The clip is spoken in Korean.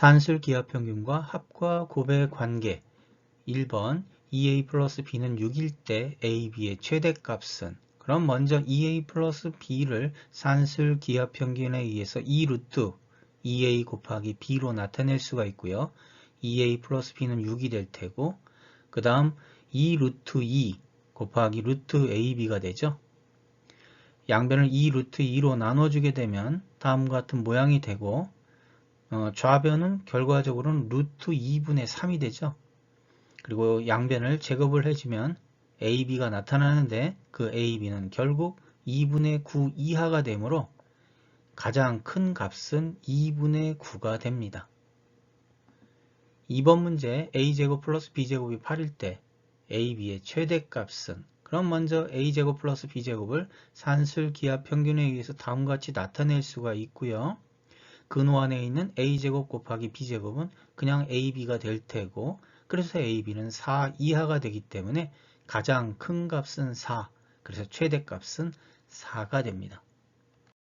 산술 기하 평균과 합과 곱의 관계 1번 2a 플러스 b는 6일 때 a, b의 최대값은 그럼 먼저 2a 플러스 b를 산술 기하 평균에 의해서 2 루트 2a 곱하기 b로 나타낼 수가 있고요. 2a 플러스 b는 6이 될 테고 그 다음 2 루트 2 곱하기 루트 ab가 되죠. 양변을 2 루트 2로 나눠주게 되면 다음과 같은 모양이 되고 어, 좌변은 결과적으로는 루트 2분의 3이 되죠. 그리고 양변을 제곱을 해주면 AB가 나타나는데 그 AB는 결국 2분의 9 이하가 되므로 가장 큰 값은 2분의 9가 됩니다. 2번 문제 A제곱 플러스 B제곱이 8일 때 AB의 최대값은 그럼 먼저 A제곱 플러스 B제곱을 산술 기하 평균에 의해서 다음과 같이 나타낼 수가 있고요. 근호 안에 있는 a제곱 곱하기 b제곱은 그냥 ab가 될 테고 그래서 ab는 4 이하가 되기 때문에 가장 큰 값은 4 그래서 최대값은 4가 됩니다.